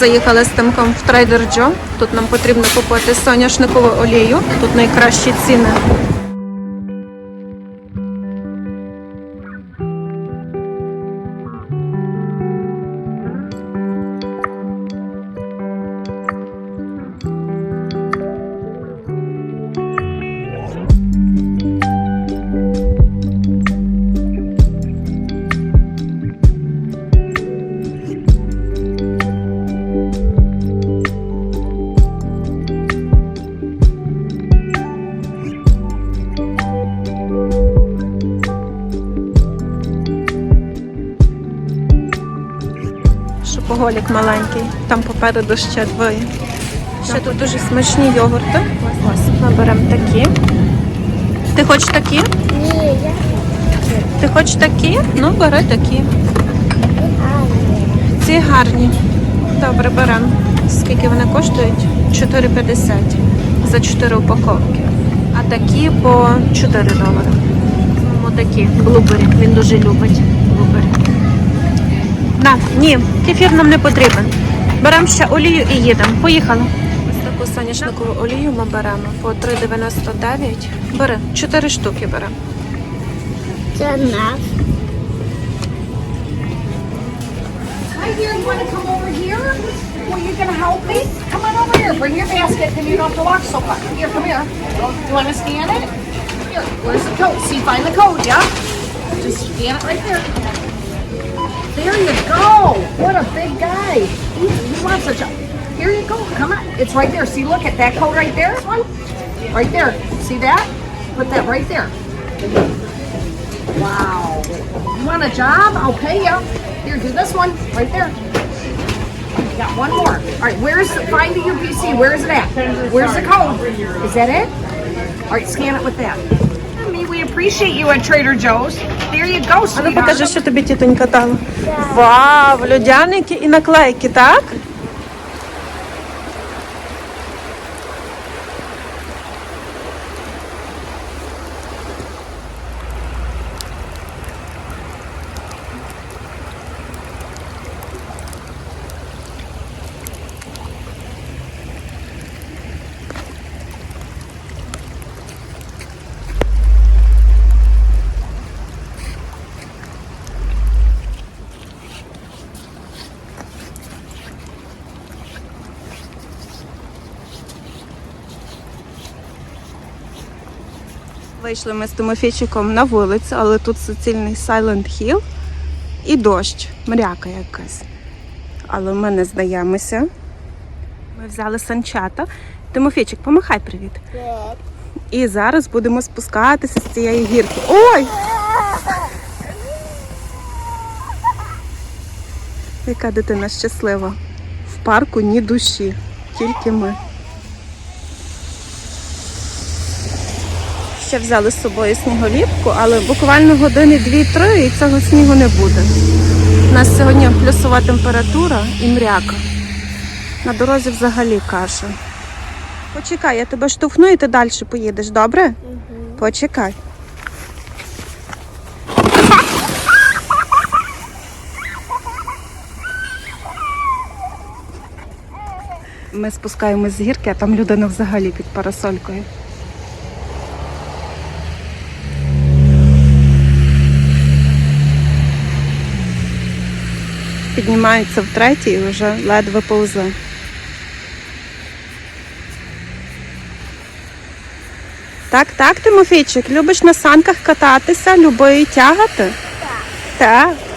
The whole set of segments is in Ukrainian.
заїхали з тимком в Trader Джо. Тут нам потрібно купити соняшникову олію. Тут найкращі ціни. Шопоголік маленький, там попереду ще двоє. Ще тут дуже смачні йогурти. Ось ми беремо такі. Ти хочеш такі? Ні, я Ти хочеш такі? Ну, бери такі. Ці гарні. Добре, беремо. Скільки вони коштують? 4,50 за 4 упаковки. А такі по 4 долари. Такі, блубері. Він дуже любить. На, ні, кефір нам не потрібен. Беремо ще олію і їдемо. Поїхали. Ось таку соняшникову олію ми беремо по 3,99. Бери, 4 штуки беремо. це нас. Hi here, you want to come over here? Well, you gonna help me? Come on over here, bring your basket, then you don't have to walk so far. Here, come here. You wanna scan it? Here, where's the code? See, find the code, yeah? Just scan it right there. There you go. What a big guy. He, he such a. Here you go. Come on. It's right there. See, look at that code right there. One? Right there. See that? Put that right there. Wow. You want a job? I'll pay you. Here, do this one. Right there. Got one more. All right, where's the, find the UPC? Where is it at? Where's the code? Is that it? All right, scan it with that. Appreciate you at Trader Joe's. There you go, А ну sweetheart. покажи, що тобі тітонька дала. Вау, льодяники і наклейки, так? Вийшли ми з Тимофійчиком на вулицю, але тут суцільний Silent Hill і дощ, мряка якась. Але ми не здаємося. Ми взяли санчата. Тимофійчик, помахай привіт. І зараз будемо спускатися з цієї гірки. Ой! Яка дитина щаслива. В парку ні душі, тільки ми. Ще взяли з собою сніголіпку, але буквально години 2-3 і цього снігу не буде. У нас сьогодні плюсова температура і мряка. На дорозі взагалі каша. Почекай, я тебе штовхну і ти далі поїдеш, добре? Почекай. Ми спускаємось з гірки, а там людина взагалі під парасолькою. Піднімається втретє і вже ледве повзе. Так, так, Тимофійчик, любиш на санках кататися, любої тягати? Так. Так.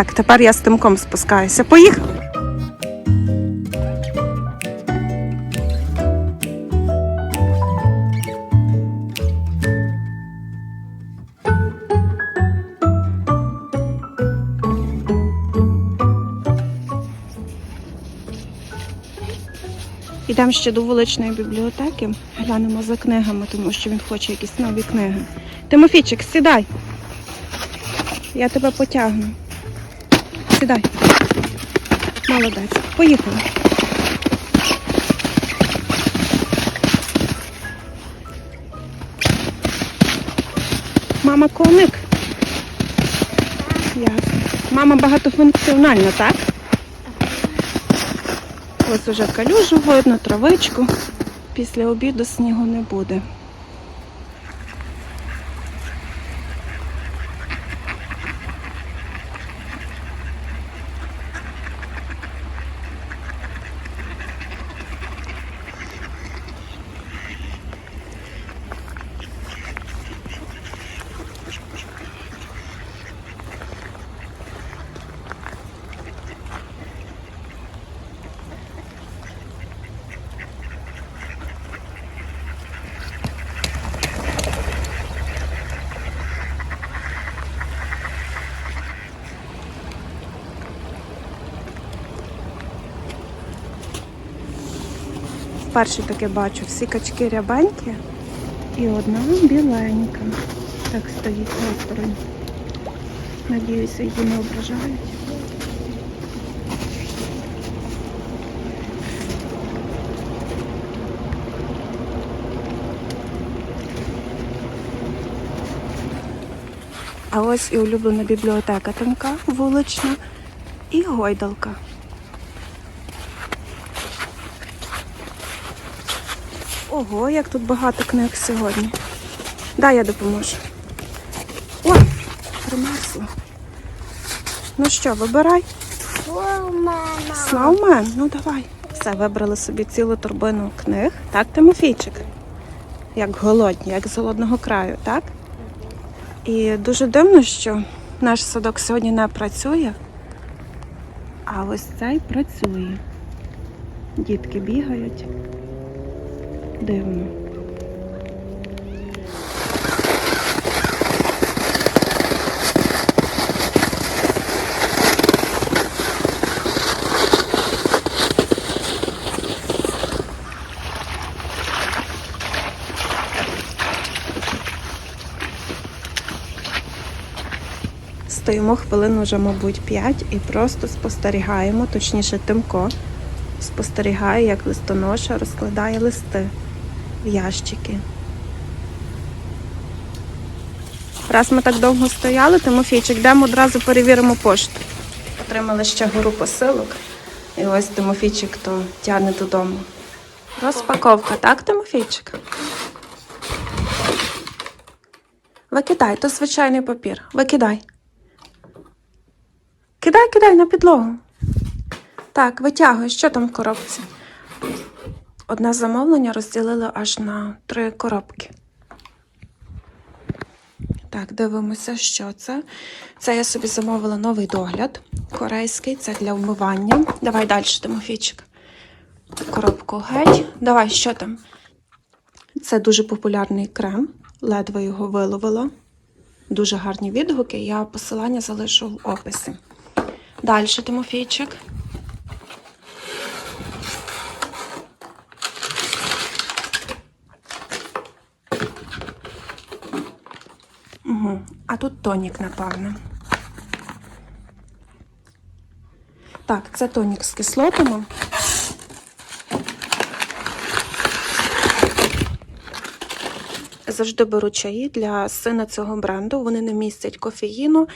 Так, тепер я з тимком спускаюся. Поїхали. Йдемо ще до вуличної бібліотеки, глянемо за книгами, тому що він хоче якісь нові книги. Тимофійчик, сідай. Я тебе потягну. Сідай. Молодець. Поїхали. Мама коник. Ясно. Мама багатофункціональна, так? Ось уже калюжу видно, травичку. Після обіду снігу не буде. Вперше таке бачу. Всі качки рябенькі і одна біленька. Так стоїть осторонь. Надіюся, її не ображають. А ось і улюблена бібліотека Тимка, вулична, і гойдалка. Ого, як тут багато книг сьогодні. Дай я допоможу. Ой, примерзла. Ну що, вибирай. Слаумен, ну давай. Все, вибрали собі цілу торбину книг. Так, Тимофійчик? Як голодні, як з голодного краю, так? І дуже дивно, що наш садок сьогодні не працює, а ось цей працює. Дітки бігають. Дивно. Стоїмо хвилин вже, мабуть, 5 і просто спостерігаємо, точніше, Тимко спостерігає, як листоноша розкладає листи в ящики. Раз ми так довго стояли, Тимофійчик, йдемо одразу перевіримо пошту. Отримали ще гору посилок. І ось Тимофійчик то тягне додому. Розпаковка, так, Тимофійчик? Викидай, то звичайний папір. Викидай. Кидай, кидай на підлогу. Так, витягуй, що там в коробці? Одне замовлення розділили аж на три коробки. Так, дивимося, що це. Це я собі замовила новий догляд корейський, це для вмивання. Давай далі, Тимофійчик. Коробку геть. Давай, що там? Це дуже популярний крем. Ледве його виловила. Дуже гарні відгуки. Я посилання залишу в описі. Далі, Тимофійчик. Угу. А тут тонік, напевно. Так, це тонік з кислотами. Завжди беру чаї для сина цього бренду. Вони не містять кофеїну,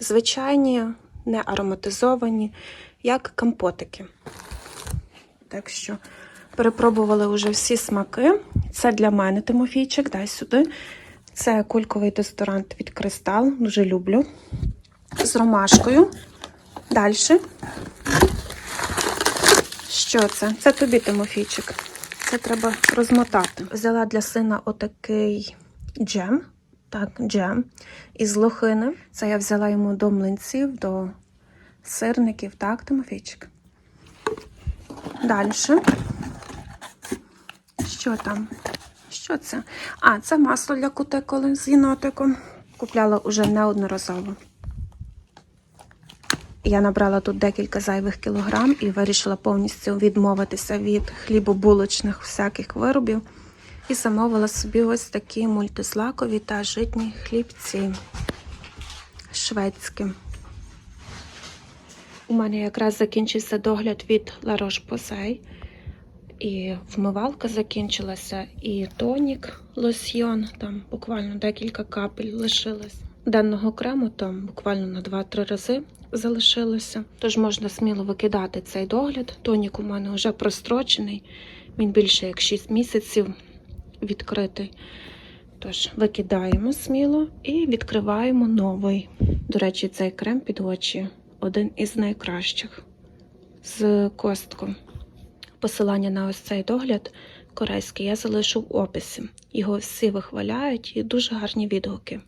звичайні, не ароматизовані, як компотики. Так що перепробували вже всі смаки. Це для мене Тимофійчик, дай сюди. Це кульковий дезодорант від Кристал, дуже люблю. З ромашкою. Далі. Що це? Це тобі, Тимофійчик. Це треба розмотати. Взяла для сина отакий джем. Так, джем із лохини. Це я взяла йому до млинців, до сирників. Так, Тимофійчик. Далі. Що там? Що це? А, це масло для кутикули з єнотиком. Купляла уже неодноразово. Я набрала тут декілька зайвих кілограм і вирішила повністю відмовитися від хлібобулочних всяких виробів. І замовила собі ось такі мультизлакові та житні хлібці шведські. У мене якраз закінчився догляд від La Roche-Posay. І вмивалка закінчилася, і тонік, лосьйон, там буквально декілька капель лишилось. Денного крему там буквально на 2-3 рази залишилося. Тож можна сміло викидати цей догляд. Тонік у мене вже прострочений, він більше як 6 місяців відкритий. Тож викидаємо сміло і відкриваємо новий. До речі, цей крем під очі один із найкращих з костком. Посилання на ось цей догляд корейський я залишу в описі. Його всі вихваляють і дуже гарні відгуки.